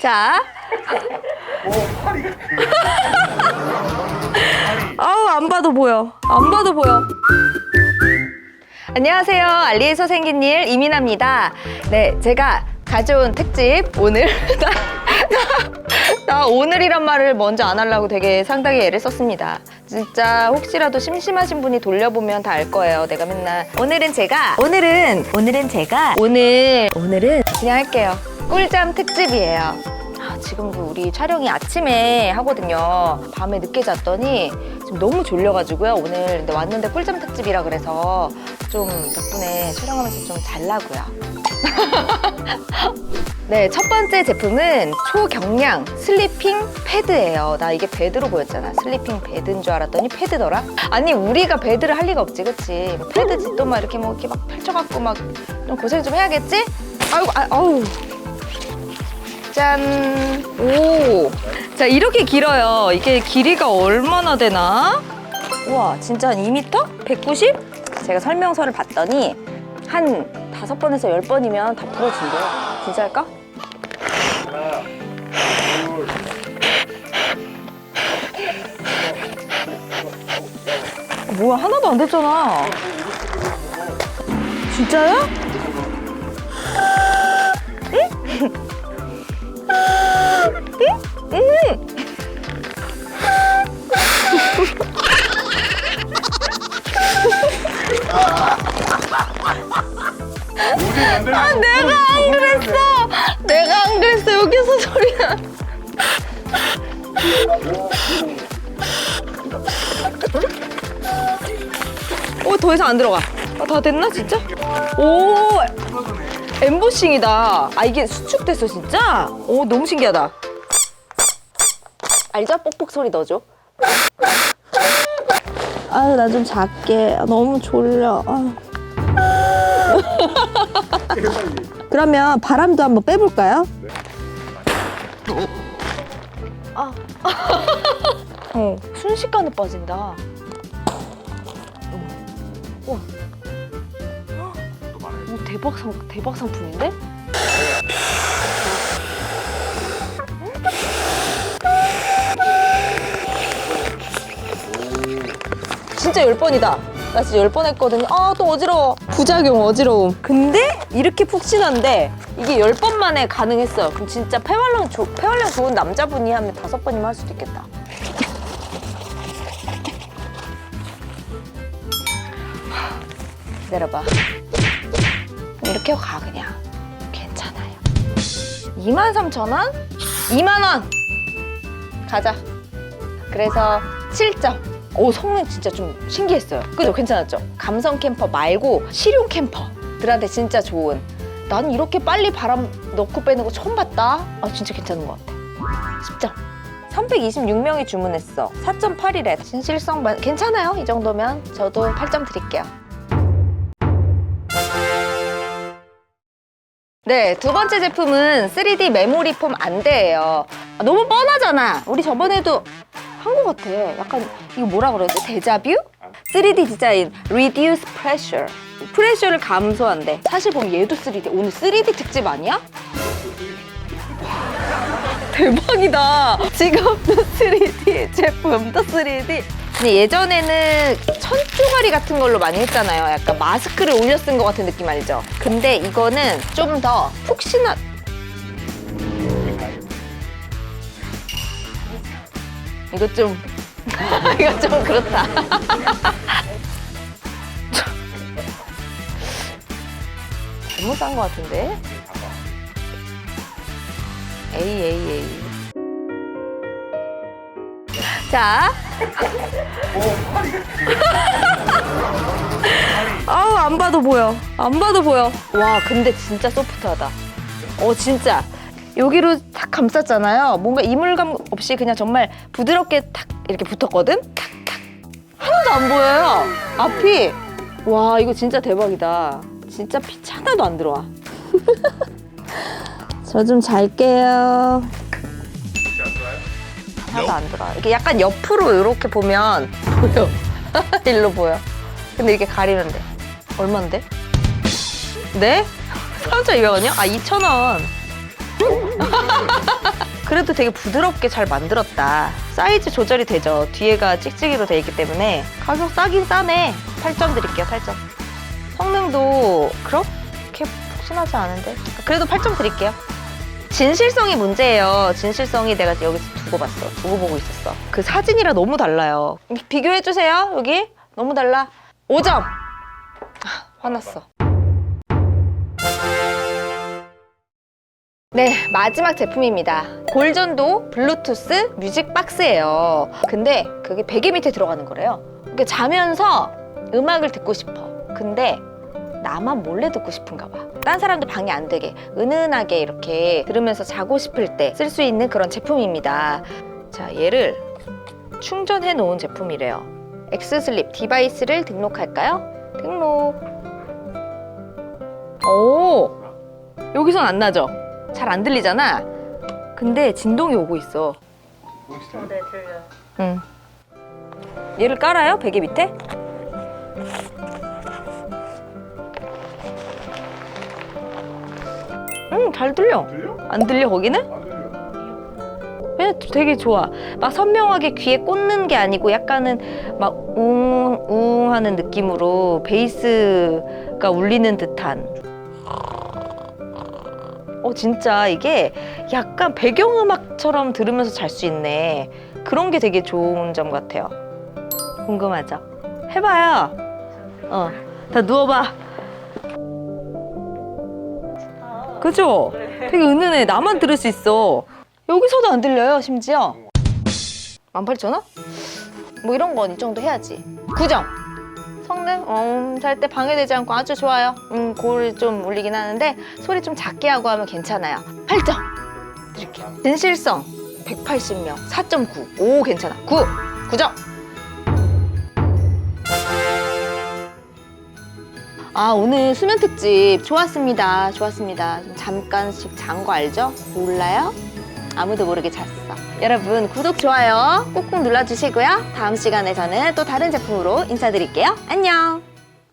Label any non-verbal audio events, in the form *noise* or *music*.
자. 아우, 안 봐도 보여. 안 봐도 보여. 안녕하세요. 알리에서 생긴 일 이민아입니다. 네, 제가 가져온 특집 오늘 *laughs* 나, 나, 나 오늘이란 말을 먼저 안 하려고 되게 상당히 애를 썼습니다. 진짜 혹시라도 심심하신 분이 돌려보면 다 알 거예요. 내가 맨날 오늘은 제가 오늘은 오늘은 제가 오늘 오늘은 그냥 할게요. 꿀잠 특집이에요. 아, 지금 그 우리 촬영이 아침에 하거든요. 밤에 늦게 잤더니 지금 너무 졸려가지고요. 오늘 근데 왔는데 꿀잠 특집이라 그래서 좀 덕분에 촬영하면서 좀 잘라고요. *laughs* 네, 첫 번째 제품은 초경량 슬리핑 패드예요. 나 이게 베드로 보였잖아. 슬리핑 베드인 줄 알았더니 패드더라. 아니 우리가 베드를 할 리가 없지, 그치? 뭐 패드지 또 막 이렇게 뭐 이렇게 막 펼쳐갖고 막 좀 고생 좀 해야겠지? 아이고, 아, 아우. 짠. 오. 자, 이렇게 길어요. 이게 길이가 얼마나 되나? 우와, 진짜 한 2m? 190? 제가 설명서를 봤더니 한 다섯 번에서 열 번이면 다 부러진대요. 진짜 할까? 뭐야, 하나도 안 됐잖아. 진짜요? 아, 내가 안 그랬어. 내가 안 그랬어. 여기서 소리가. 오, 더 이상 안 들어가. 아, 다 됐나, 진짜? 오, 엠보싱이다. 아, 이게 수축됐어, 진짜? 오, 너무 신기하다. 알죠? 뽁뽁 소리 넣어줘. 아유, 나 좀 작게. 아, 너무 졸려. 아. *laughs* 그러면 바람도 한번 빼볼까요? 아. *laughs* 어, 순식간에 빠진다. 우와. 오, 대박 상 대박 상품인데? 진짜 열 번이다. 나 진짜 열 번 했거든요. 아, 또 어지러워. 부작용 어지러움. 근데 이렇게 푹신한데 이게 열 번 만에 가능했어요. 그럼 진짜 폐활량, 조, 폐활량 좋은 남자분이 하면 다섯 번이면 할 수도 있겠다. 내려봐. 이렇게 가 그냥. 괜찮아요. 23,000원? 2만원! 가자. 그래서 7점. 오, 성능 진짜 좀 신기했어요. 그죠? 괜찮았죠? 감성 캠퍼 말고 실용 캠퍼들한테 진짜 좋은. 나는 이렇게 빨리 바람 넣고 빼는 거 처음 봤다. 아, 진짜 괜찮은 것 같아. 10점. 326명이 주문했어. 4.8이래. 진실성 만- 괜찮아요. 이 정도면 저도 8점 드릴게요. 네, 두 번째 제품은 3D 메모리 폼 안대예요. 아, 너무 뻔하잖아. 우리 저번에도 한 것 같아. 약간 이거 뭐라 그러지? 데자뷰? 3D 디자인, reduce pressure. 프레셔를 감소한대. 사실 보면 얘도 3D. 오늘 3D 특집 아니야? *laughs* 대박이다. 지금도 3D, 제품도 3D. 근데 예전에는 천조가리 같은 걸로 많이 했잖아요. 약간 마스크를 올려 쓴 것 같은 느낌 알죠? 근데 이거는 좀 더 푹신한. 이거 좀. *laughs* 이거 좀 그렇다. *laughs* 잘못 산 것 같은데? 에이, 에이, 에이. 자. 아우, 안 봐도 보여. 안 봐도 보여. 와, 근데 진짜 소프트하다. 어, 진짜. 여기로 탁 감쌌잖아요. 뭔가 이물감 없이 그냥 정말 부드럽게 탁 이렇게 붙었거든? 탁, 탁. 하나도 안 보여요. 앞이. 와, 이거 진짜 대박이다. 진짜 피 하나도 안 들어와. *laughs* 저 좀 잘게요. 하나도 안 들어와. 이렇게 약간 옆으로 이렇게 보면 보여. *laughs* 일로 보여. 근데 이렇게 가리면 돼. 얼만데? 네? 3,200원이요? 아, 2,000원. *laughs* 그래도 되게 부드럽게 잘 만들었다. 사이즈 조절이 되죠. 뒤에가 찍찍이로 돼 있기 때문에 가격 싸긴 싸네. 8점 드릴게요, 8점. 성능도 그렇게 푹신하지 않은데 그래도 8점 드릴게요. 진실성이 문제예요. 진실성이 내가 여기서 두고 봤어. 두고 보고 있었어. 그 사진이랑 너무 달라요. 비교해 주세요. 여기 너무 달라. 5점. 아, 화났어. 네, 마지막 제품입니다. 골전도 블루투스 뮤직 박스예요. 근데 그게 베개 밑에 들어가는 거래요. 그러니까 자면서 음악을 듣고 싶어. 근데 나만 몰래 듣고 싶은가 봐. 딴 사람도 방해 안 되게 은은하게 이렇게 들으면서 자고 싶을 때 쓸 수 있는 그런 제품입니다. 자, 얘를 충전해 놓은 제품이래요. 엑스슬립 디바이스를 등록할까요? 등록. 오, 여기선 안 나죠? 잘 안 들리잖아. 근데 진동이 오고 있어. 네, 들려요. 응. 얘를 깔아요? 베개 밑에? 응, 잘 들려. 들려? 안 들려, 거기는? 안 들려. 왜 되게 좋아. 막 선명하게 귀에 꽂는 게 아니고 약간은 막 웅, 웅 하는 느낌으로 베이스가 울리는 듯한. 어, 진짜 이게 약간 배경음악처럼 들으면서 잘 수 있네. 그런 게 되게 좋은 점 같아요. 궁금하죠? 해봐요. 어, 다 누워봐. 그죠? 되게 은은해. 나만 들을 수 있어. 여기서도 안 들려요, 심지어. 18,000원? 뭐 이런 건 이 정도 해야지. 9점. 성능, 음, 잘 때 방해되지 않고 아주 좋아요. 음, 골 좀 울리긴 하는데 소리 좀 작게 하고 하면 괜찮아요. 8점 드릴게요. 진실성 180명 4.9. 오, 괜찮아. 9. 9점. 아, 오늘 수면 특집 좋았습니다. 좋았습니다. 좀 잠깐씩 잔 거 알죠? 몰라요? 아무도 모르게 잤어. 여러분, 구독, 좋아요 꾹꾹 눌러주시고요. 다음 시간에서는 또 다른 제품으로 인사드릴게요. 안녕!